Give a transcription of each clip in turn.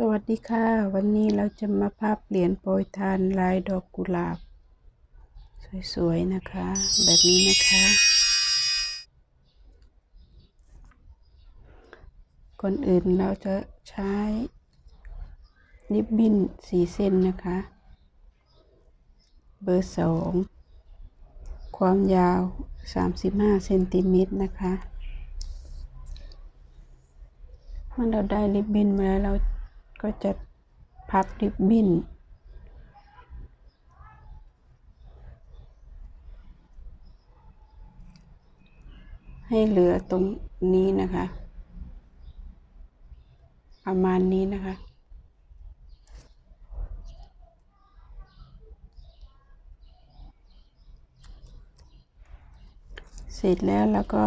สวัสดีค่ะ วันนี้เราจะมาภาพเหรียญโปรยทานลายดอกกุหลาบ สวยๆนะคะ แบบนี้นะคะ ก่อนอื่นเราจะใช้ริบบิ้นสีเส้นนะคะ เบอร์สองความยาว 35เซนติเมตรนะคะเมื่อเราได้ริบบิ้นมาแล้วเรา ก็จะพับริบบิ้น ให้เหลือตรงนี้นะคะ ประมาณนี้นะคะเสร็จแล้วแล้วก็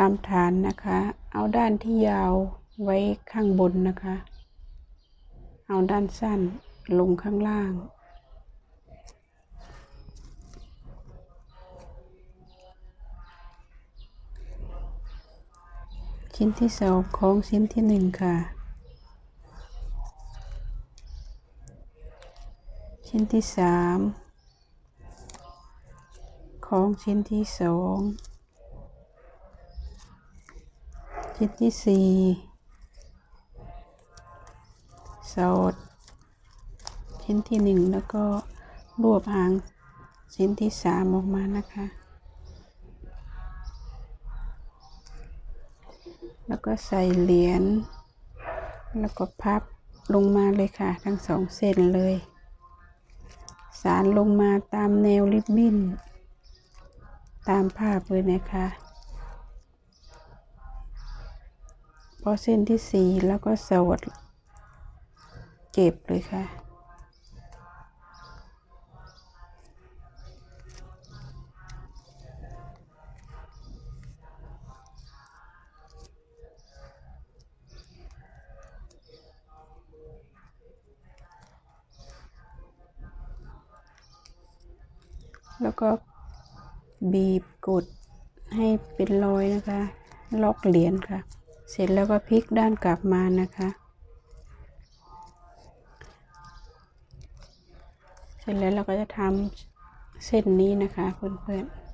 ทำฐานนะคะ เอาด้านที่ยาวไว้ข้างบนนะคะ เอาด้านสั้นลงข้างล่าง ชิ้นที่สองของชิ้นที่หนึ่งค่ะ ชิ้นที่สามของชิ้นที่สอง ชิ้นที่สี่สอดชิ้นที่หนึ่งแล้วก็รวบหางชิ้นที่สามออกมานะคะ แล้วก็ใส่เหรียญ แล้วก็พับลงมาเลยค่ะ ทั้งสองเส้นเลย สารลงมาตามแนวริบบิ้น ตามภาพเลยนะคะ พอเส้นที่สี่แล้วก็สวดเก็บเลยค่ะ แล้วก็บีบกดให้เป็นรอยนะคะ ล็อกเหรียญค่ะ เสร็จแล้วก็พลิกด้านกลับมานะคะ เสร็จแล้วเราก็จะทำเส้นนี้นะคะเพื่อนๆ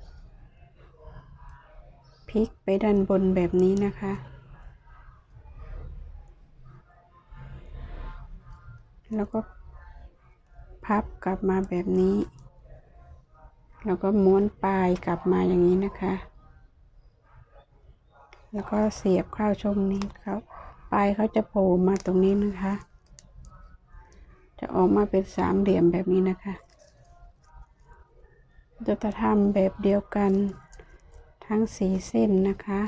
พลิกไปด้านบนแบบนี้นะคะแล้วก็พับกลับมาแบบนี้ แล้วก็ม้วนปลายกลับมาอย่างนี้นะคะ แล้วก็เสียบเข้าช่องนี้ครับปลายเขาจะโผล่มาตรงนี้นะคะ จะออกมาเป็นสามเหลี่ยมแบบนี้นะคะจะทำแบบเดียวกันทั้งสีเส้นนะคะ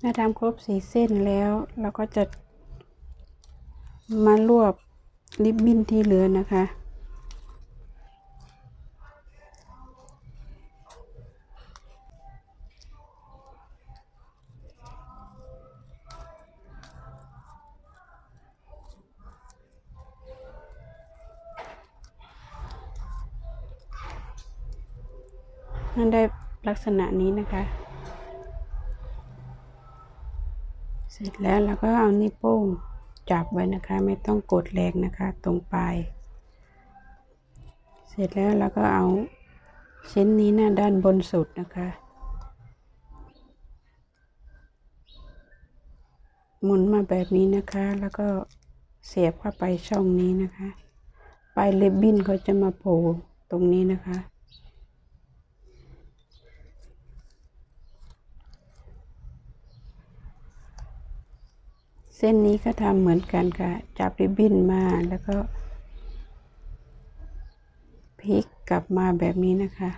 เมื่อทำครบสีเส้นแล้วเราก็จะมารวบริบบิ้นที่เหลือนะคะนั่นได้ลักษณะนี้นะคะ เสร็จแล้วเราก็เอานิ้วโป้งจับไว้นะคะ ไม่ต้องกดแรงนะคะตรงปลาย เสร็จแล้วเราก็เอาชิ้นนี้หน้าด้านบนสุดนะคะ หมุนมาแบบนี้นะคะ แล้วก็เสียบเข้าไปช่องนี้นะคะ ปลายริบบิ้นเขาจะมาโผล่ตรงนี้นะคะ เส้นนี้ก็ทำเหมือนกันค่ะ จับริบบิ้นมาแล้วก็พลิกกลับมาแบบนี้นะคะ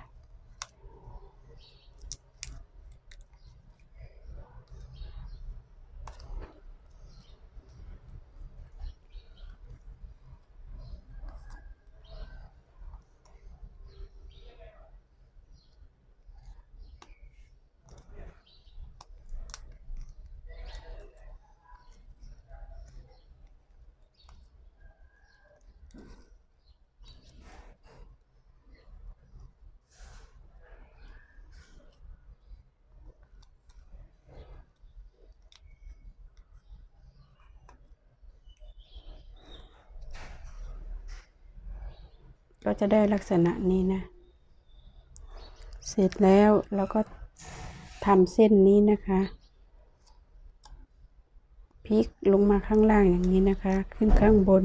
ก็จะได้ลักษณะนี้นะ เสร็จแล้วเราก็ทำเส้นนี้นะคะพลิกลงมาข้างล่างอย่างนี้นะคะ ขึ้นข้างบน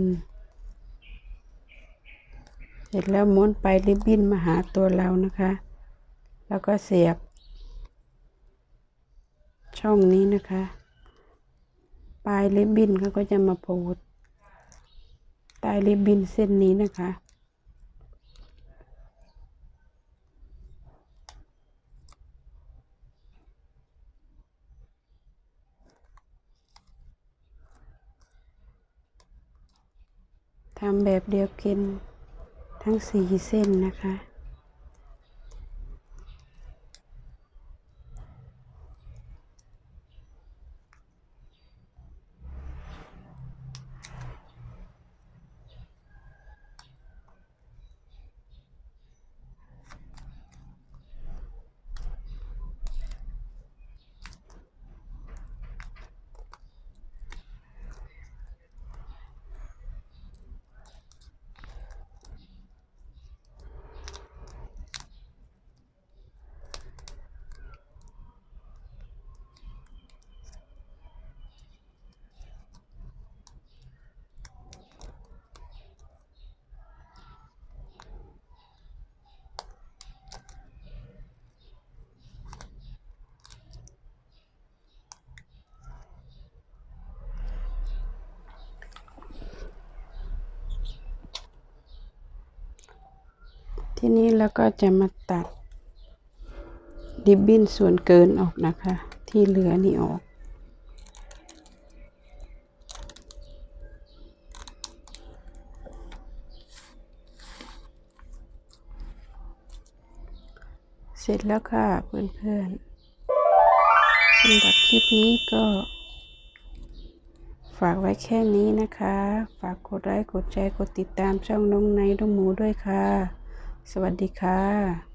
เสร็จแล้วม้วนไปริบบิ้นมาหาตัวเรานะคะ แล้วก็เสียบ ช่องนี้นะคะ ปลายริบบิ้นเขาก็จะมาโผล่ใต้ริบบิ้นเส้นนี้นะคะ ทำแบบเดียวกันทั้งสี่เส้นนะคะ ทีนี้เราก็จะมาตัดริบบิ้นส่วนเกินออกนะคะ ที่เหลือนี่ออก เสร็จแล้วค่ะเพื่อนๆสำหรับคลิปนี้ก็ฝากไว้แค่นี้นะคะ ฝากกดไลค์ กดแชร์ กดติดตามช่องน้องในน้องหมูด้วยค่ะ สวัสดีค่ะ